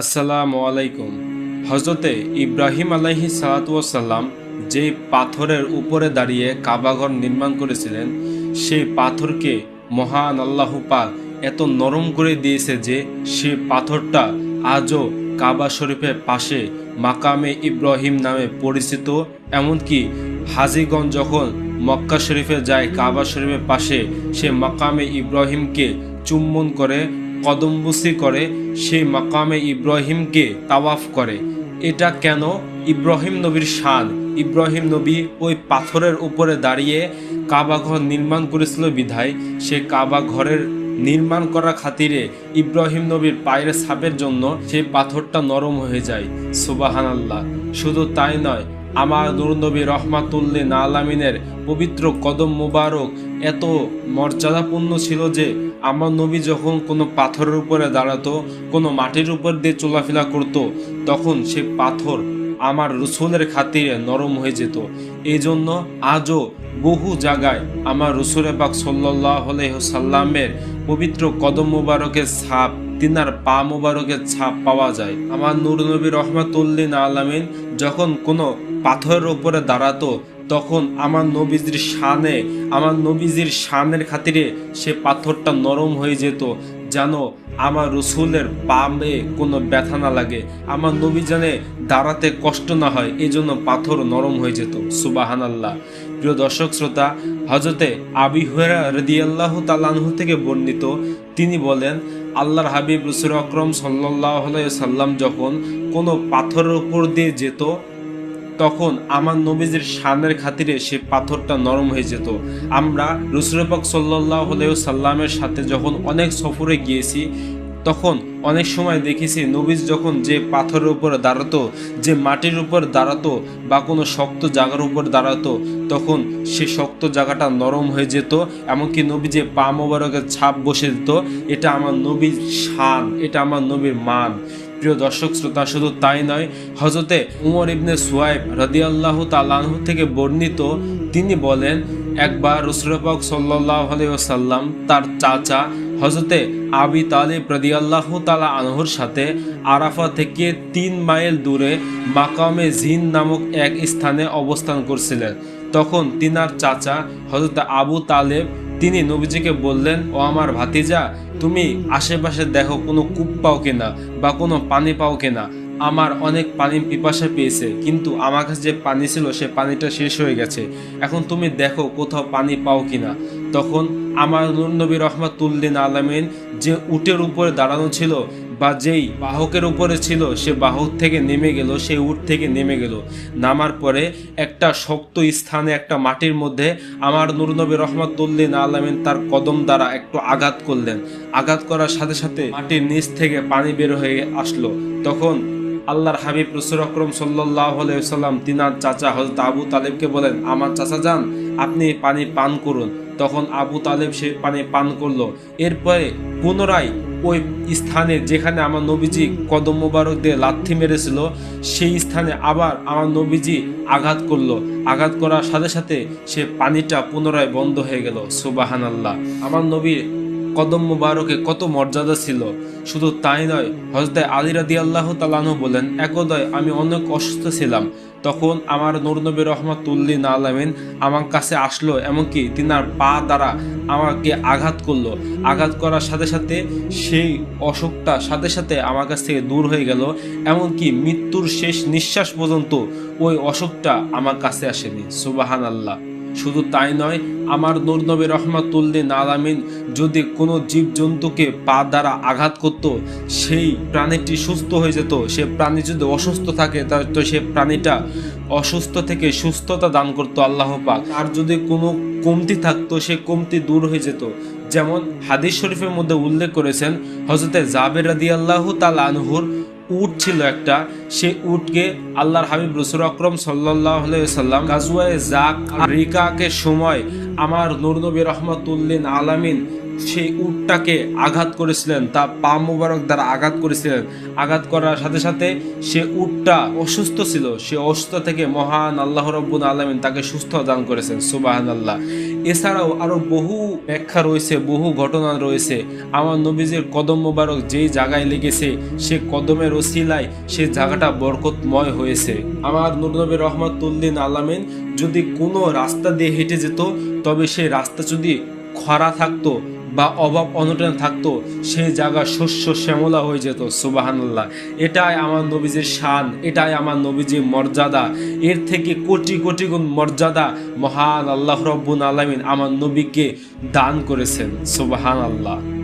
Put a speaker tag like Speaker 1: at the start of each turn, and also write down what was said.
Speaker 1: আসসালামু আলাইকুম। হজরতে ইব্রাহিম আলাইহি সালাতাম যে পাথরের উপরে দাঁড়িয়ে কাবাঘর নির্মাণ করেছিলেন, সেই পাথরকে মহান আল্লাহ পাক এত নরম করে দিয়েছে যে সে পাথরটা আজও কাবা শরীফের পাশে মাকামে ইব্রাহিম নামে পরিচিত। এমনকি হাজিগঞ্জ যখন মক্কা শরীফে যায় কাবা শরীফের পাশে, সে মাকামে ইব্রাহিমকে চুম্বন করে কদমবুসি করে, সেই মাকামে ইব্রাহিমকে তাওয়াফ করে। এটা কেন? ইব্রাহিম নবীর শান। ইব্রাহিম নবী ওই পাথরের উপরে দাঁড়িয়ে কাবা ঘর নির্মাণ করেছিল বিধায়। সে কাবা ঘরের নির্মাণ করা খাতিরে ইব্রাহিম নবীর পায়ের ছাপের জন্য সেই পাথরটা নরম হয়ে যায়। সুবাহান আল্লাহ শুধু তাই নয়, আমার নবী রহমাতুল্লিন আলামিনের পবিত্র কদম মুবারক এত মর্যাদাপূর্ণ ছিল যে আমার নবী যখন কোনো পাথরের উপরে দাঁড়াতো, কোনো মাটির উপর দিয়ে চলাফেরা করত, তখন সে পাথর আমার রসুলের খাতিরে নরম হয়ে যেত। এই জন্য আজও বহু জায়গায় আমার রসুল পাক সাল্লাহ সাল্লামের পবিত্র কদম মুবারকের ছাপ, তিনার পা মুবারকের ছাপ পাওয়া যায়। আমার নূর নবী রহমাতুল্লিন আলামিন যখন কোনো পাথরের উপরে দাঁড়াতো তখন আমার নবীজির শানে, আমার নবীজির শানের খাতিরে সে পাথরটা নরম হয়ে যেত, যেন আমার রসুলের পামে কোনো ব্যথা না লাগে। আমার নবী জানে দাঁড়াতে কষ্ট না হয় এই জন্য পাথর নরম হয়ে যেত। সুবাহান আল্লাহ প্রিয় দর্শক শ্রোতা হজরতে আবি হুয়েরা রদিয়াল্লাহ তালানহু থেকে বর্ণিত, তিনি বলেন, আল্লাহর হাবিব রসুল আকরম সাল্লাহ সাল্লাম যখন কোনো পাথরের উপর দিয়ে যেত তখন আমার নবীজির শানের খাতিরে সে পাথরটা নরম হয়ে যেত। আমরা রসুলপাক সাল্লাহ সাল্লামের সাথে যখন অনেক সফরে গিয়েছি, তখন অনেক সময় দেখেছি নবীজ যখন যে পাথরের উপর দাঁড়াতো, যে মাটির উপর দাঁড়াতো বা কোনো শক্ত জায়গার উপর দাঁড়াতো, তখন সে শক্ত জায়গাটা নরম হয়ে যেত, এমনকি নবী যে পা মোবারকের ছাপ বসে দিত, এটা আমার নবীর শান, এটা আমার নবীর মান। প্রিয় দর্শক, শ্রোতা, শুধু তাই নয় হজরতে উমর ইবনে সুয়াইব রাদিয়াল্লাহ তালাহু থেকে বর্ণিত তিনি বলেন, একবার রসুলপাক সাল্লাহ সাল্লাম তার চাচা হজরতে আবি তালিব রদিয়াল্লাহ তালা আনহুর সাথে আরাফা থেকে তিন মাইল দূরে মাকামে জিন নামক এক স্থানে অবস্থান করছিলেন। তখন তিনার চাচা হজরত আবু তালেব তিনি নবীজিকে বললেন, ও আমার ভাতিজা, তুমি আশেপাশে দেখো কোনো কূপ পাও কিনা বা কোনো পানি পাও কিনা। আমার অনেক পানি পিপাসা পেয়েছে, কিন্তু আমার কাছে যে পানি ছিল, সে পানিটা শেষ হয়ে গেছে। এখন তুমি দেখো কোথাও পানি পাও কিনা। তখন আমার নবী রহমাতুল্লিন আলমিন যে উটের উপরে দাঁড়ানো ছিল বা যেই বাহকের উপরে ছিল, সে বাহক থেকে নেমে গেল, সে উট থেকে নেমে গেল। নামার পরে একটা শক্ত স্থানে, একটা মাটির মধ্যে আমার নুরনবী রহমাতুল্লিন আলমিন তার কদম দ্বারা একটু আঘাত করলেন। আঘাত করার সাথে সাথে মাটির নিচ থেকে পানি বের হয়ে আসলো। তখন আল্লাহর হাবিব রসুল আকরম সাল্লাম তিনার চাচা হজরত আবু তালেবকে বলেন, আমার চাচা যান, আপনি পানি পান করুন। তখন আবু তালেব সে পানি পান করল। এরপরে পুনরায় ওই স্থানে যেখানে আমার নবীজি কদম মোবারক দিয়ে লাথি মেরেছিল, সেই স্থানে আবার আমার নবীজি আঘাত করল। আঘাত করার সাথে সাথে সে পানিটা পুনরায় বন্ধ হয়ে গেল। সুবাহান আল্লাহ আমার নবীর কদম মুবারকে কত মর্যাদা ছিল। শুধু তাই নয় হজরত আলী রাদি আল্লাহ তালানহ বলেন, একদয় আমি অনেক অসুস্থ ছিলাম। তখন আমার নূরনবী রহমাতুল্লিন আলমিন আমার কাছে আসলো, এমনকি তিনার পা দ্বারা আমাকে আঘাত করল। আঘাত করার সাথে সাথে সেই অসুখটা সাথে সাথে আমার কাছ থেকে দূর হয়ে গেল, এমনকি মৃত্যুর শেষ নিঃশ্বাস পর্যন্ত ওই অসুখটা আমার কাছে আসেনি। সুবাহান আল্লাহ শুধু তাই নয়, আমার নূরনবী রহমাতুল্লিন আলামিন যদি কোনো জীবজন্তুকে পা দ্বারা আঘাত করত, সেই প্রাণীটি সুস্থ হয়ে যেত। সে প্রাণী যদি অসুস্থ থাকে, তা তো সে প্রাণীটা অসুস্থ থেকে সুস্থতা দান করতো আল্লাহ পাক। আর যদি কোনো কমতি থাকতো, সে কমতি দূর হয়ে যেত। যেমন হাদিস শরীফের মধ্যে উল্লেখ করেছেন হজরতে জাবের রাদি আল্লাহ তাল আনহুর উট ছিল একটা। সে উটকে আল্লাহর হাবিব রসুল আকরম সাল্লাহ সাল্লাম গাজুয়ায় জাক রিকাকে সময় আমার নুরনবী রহমতুল্লিন আলামিন সেই উটটাকে আঘাত করেছিলেন, তা পা মুবারক দ্বারা আঘাত করেছিলেন। আঘাত করার সাথে সাথে সে উটটা অসুস্থ ছিল। সে অসুস্থ থেকে মহান আল্লাহ রব্বুল আলমিন তাকে সুস্থ দান করেছেন সুবাহান আল্লাহ এছাড়াও আরও বহু ব্যাখ্যা রয়েছে, বহু ঘটনা রয়েছে। আমার নবীজির কদম মোবারক যেই জায়গায় লেগেছে, সে কদমের ওসিলায় সে জায়গাটা বরকতময় হয়েছে। আমার নবী রহমতুল্লিন আলামিন যদি কোনো রাস্তা দিয়ে হেঁটে যেত, তবে সেই রাস্তা যদি খরা থাকতো বা অভাব অনটন থাকতো সেই জায়গা শস্য শ্যামলা হয়ে যেত সুবাহান্লাহ এটাই আমার নবীজির শান, এটাই আমার নবীজির মর্যাদা। এর থেকে কোটি কোটি গুণ মর্যাদা মহান আল্লাহ রব্বুল আলমিন আমার নবীকে দান করেছেন সুবাহান আল্লাহ